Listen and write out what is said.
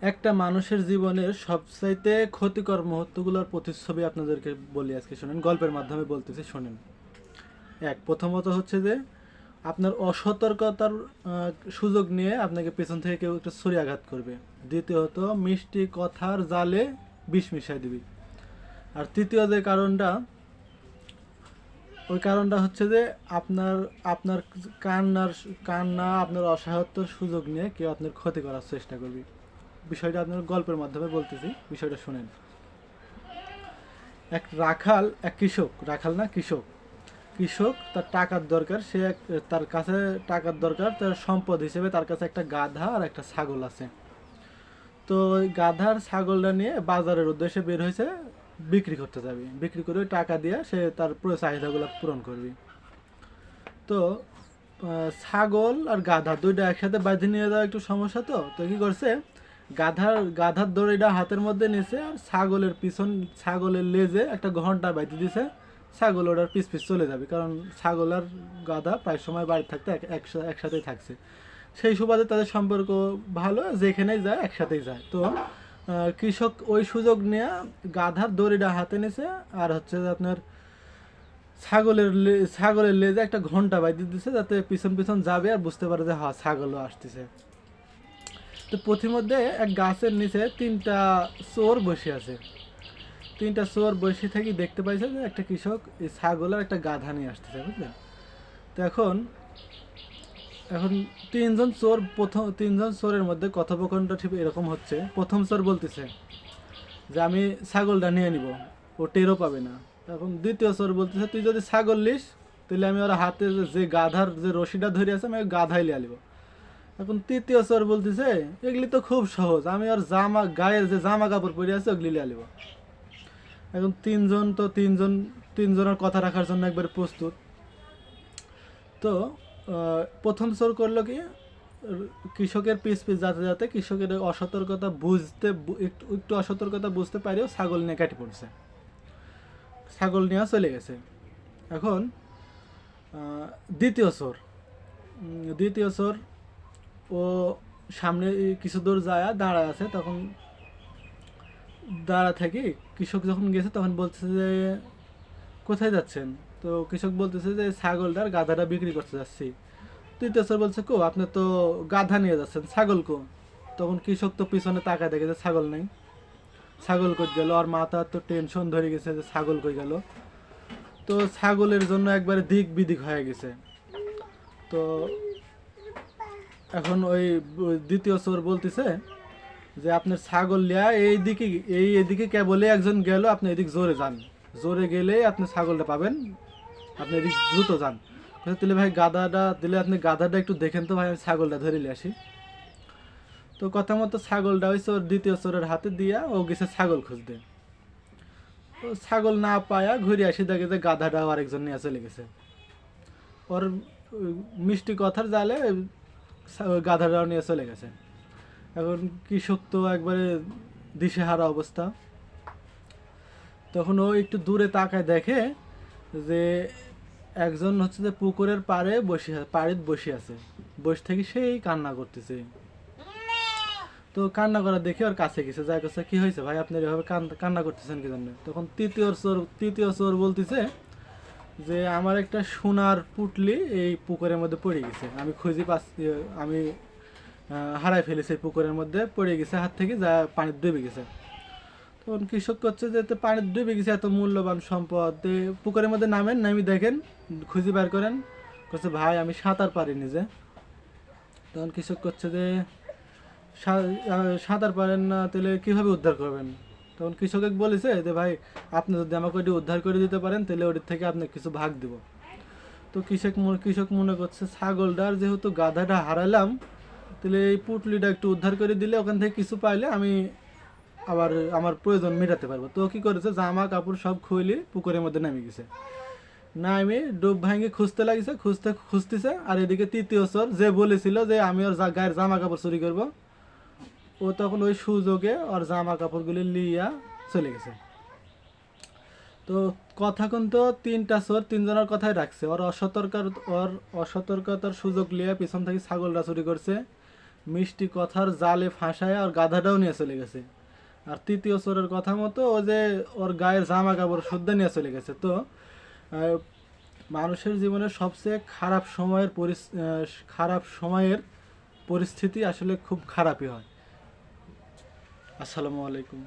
একটা মানুষের জীবনের সবচাইতে ক্ষতিকর মুহূর্তগুলোর প্রতিচ্ছবি আপনাদেরকে বলি আজকে, শোনেন, গল্পের মাধ্যমে বলতেছি, শোনেন। এক, প্রথমত হচ্ছে যে আপনার অসতর্কতার সুযোগ নিয়ে আপনাকে পেছন থেকে কেউ একটা ছুরি আঘাত করবে। দ্বিতীয়ত, মিষ্টি কথার জালে বিষ মিশাই দিবি। আর তৃতীয় যে কারণটা, ওই কারণটা হচ্ছে যে আপনার আপনার কান্নার, কান্না, আপনার অসহায়ত্বর সুযোগ নিয়ে কেউ আপনার ক্ষতি করার চেষ্টা করবে। বিষয়টা আপনার গল্পের মাধ্যমে বলতেছি, বিষয়টা শুনেন। এক রাখাল, এক কৃষক, রাখাল না, কৃষক। কৃষক তার টাকার দরকার, সে এক, তার কাছে টাকার দরকার, তার সম্পদ হিসেবে তার কাছে একটা গাধা আর একটা ছাগল আছে। তো ওই গাধার ছাগলটা নিয়ে বাজারের উদ্দেশ্যে বের হয়েছে, বিক্রি করতে যাবে। বিক্রি করে টাকা দিয়ে সে তার পুরো চাহিদাগুলো পূরণ করবে। তো ছাগল আর গাধা দুইটা একসাথে বাঁধে নিয়ে যাওয়া একটু সমস্যা তো তো কি করছে গাধার গাধার দড়িটা হাতের মধ্যে নিয়েছে আর ছাগলের পিছন, ছাগলের লেজে একটা ঘণ্টা বাইতে দিছে। ছাগল ওটার পিস পিস চলে যাবে, কারণ ছাগল আর গাধা প্রায় সময় বাড়ি থাকতে এক- একসা- একসাথেই থাকছে। সেই সুবাদে তাদের সম্পর্ক ভালো, যেখানেই যায় একসাথেই যায়। তো কৃষক ওই সুযোগ নিয়ে গাধার দড়িটা হাতে নিছে আর হচ্ছে আপনার ছাগলের ছাগলের লেজে একটা ঘণ্টা বাইতে দিছে যাতে পিছন পিছন যাবে আর বুঝতে পারে যে হ্যাঁ ছাগলও আসতেছে। তো পথিমধ্যে এক গাছের নিচে তিনটা চোর বসে আছে। তিনটা চোর বসে থেকে দেখতে পাইছে যে একটা কৃষক এই ছাগল আর একটা গাধা নিয়ে আসতেছে, বুঝলেন? তো এখন এখন তিনজন চোর প্রথম, তিনজন চোরের মধ্যে কথোপকথনটা ঠিক এরকম হচ্ছে। প্রথম চোর বলতেছে যে, আমি ছাগলটা নিয়ে নিব, ও টেরও পাবে না। এখন দ্বিতীয় চোর বলতেছে, তুই যদি ছাগল লিস তাহলে আমি ওর হাতে যে- গাধার যে রশিটা ধরে আছে, আমি গাধাই লিয়ে আলিব এখন তৃতীয় চোর বলতেছে, এগুলি তো খুব সহজ। আমি আর জামা, গায়ের যে জামা কাপড় পরে আছে, ওগুলি লিয়ে এখন তিনজন তো তিনজন, তিনজনের কথা রাখার জন্য একবার প্রস্তুত। তো প্রথম চোর করল কি, কৃষকের পিস পিস যাতে যাতে কৃষকের অসতর্কতা বুঝতে একটু একটু অসতর্কতা বুঝতে পারেও ছাগল নিয়ে কেটে পড়ছে। ছাগল নিয়ে চলে গেছে। এখন দ্বিতীয় চোর দ্বিতীয় চোর ও সামনে কিছু দূর যায় দাঁড়ায় আছে, তখন দাঁড়া থেকে কৃষক যখন গেছে তখন বলতেছে যে, কোথায় যাচ্ছেন? তো কৃষক বলতেছে যে, ছাগলটার গাধাটা বিক্রি করতে যাচ্ছি। তৃতীয় বলছে, কো, আপনি তো গাধা নিয়ে যাচ্ছেন, ছাগল কো? তখন কৃষক তো পিছনে তাকায় দেখে যে, ছাগল নেই। ছাগল কই গেল? আর মাথা তো টেনশন ধরে গেছে যে, ছাগল কই গেল? তো ছাগলের জন্য একবারে দিক বিদিক হয়ে গেছে। তো এখন ওই দ্বিতীয় চোর বলতেছে যে আপনার ছাগল লিয়া, এই দিকে, এই এদিকে কেবলে একজন গেল, আপনি এদিক জোরে যান। জোরে গেলেই আপনি ছাগলটা পাবেন, আপনি এদিক দ্রুত যান। তাহলে ভাই গাদাটা দিলে আপনি গাদাটা একটু দেখেন তো ভাই, আমি ছাগলটা ধরে নিয়ে আসি। তো কথা মতো ছাগলটা ওই চোর, দ্বিতীয় চোরের হাতে দিয়া ও গেছে ছাগল খুঁজতে। তো ছাগল না পায়া ঘুরে আসি, দেখে যে গাধাটাও আরেকজন নিয়ে চলে গেছে। ওর মিষ্টি কথার জালে ওই নিয়ে চলে গেছে। এখন কৃষক তো একবারে দিশেহারা অবস্থা। তখন ও একটু দূরে তাকায় দেখে যে একজন হচ্ছে যে পুকুরের পাড়ে বসে পাড়ে বসে আছে। বসে থেকে সেই কান্না করতেছে। তো কান্না করা দেখে ওর কাছে গেছে। যাই কাছে, কি হয়েছে ভাই? আপনি এভাবে কান্না করতেছেন কি জন্য? তখন তৃতীয় চোর তৃতীয় চোর বলতেছে যে আমার একটা সোনার পুটলি এই পুকুরের মধ্যে পড়ে গেছে। আমি খুঁজি পাচ্ছি, আমি হারাই ফেলেছি এই পুকুরের মধ্যে, পড়ে গেছে হাত থেকে যা পানি ডুবে গেছে। তখন কৃষক করছে যে পানি ডুবে গেছে, এত মূল্যবান সম্পদ। পুকুরের মধ্যে নামেন, নামি দেখেন, খুঁজি বার করেন করছে ভাই, আমি সাঁতার পারিনি যে। তখন কৃষক করছে যে সাঁতার পারেন না, তাহলে কীভাবে উদ্ধার করবেন? তখন কৃষক বলেছে যে, ভাই, আপনি যদি আমাকে ওটি উদ্ধার করে দিতে পারেন, তাহলে ওটির থেকে আপনাকে কিছু ভাগ দিব। তো কৃষক কৃষক মনে করছে ছাগলটার যেহেতু গাধাটা হারালাম, তাহলে এই পুটলিটা একটু উদ্ধার করে দিলে ওখান থেকে কিছু পাইলে আমি আবার আমার প্রয়োজন মেটাতে পারব। তো কি করেছে, জামা, কাপড় সব খুইলে পুকুরের মধ্যে নেমে গেছে নামে ডুব ভাঙে খুঁজতে লাগিছে, খুঁজতে, খুঁজতেছে, আর এদিকে তৃতীয় চোর যে বলেছিল যে, আমি ওর গায়ের জামা কাপড় চুরি করব ও তখন ওই সুযোগে ওর জামা কাপড়গুলি লিয়া চলে গেছে। তো কথা কিন্তু তিনটা চোর তিনজনের কথাই রাখছে। ওর অসতর্কার ওর অসতর্কতার সুযোগ লিয়ে পিছন থেকে ছাগলটা চুরি করছে। মিষ্টি কথার জালে ফাঁসায় আর গাধাটাও নিয়ে চলে গেছে। আর তৃতীয় চোরের কথা মতো ও যে ওর গায়ের জামা কাপড় শুদ্ধ নিয়ে চলে গেছে। তো মানুষের জীবনে সবচেয়ে খারাপ সময়ের পরিস- খারাপ সময়ের পরিস্থিতি আসলে খুব খারাপই হয়। আসসালামু আলাইকুম।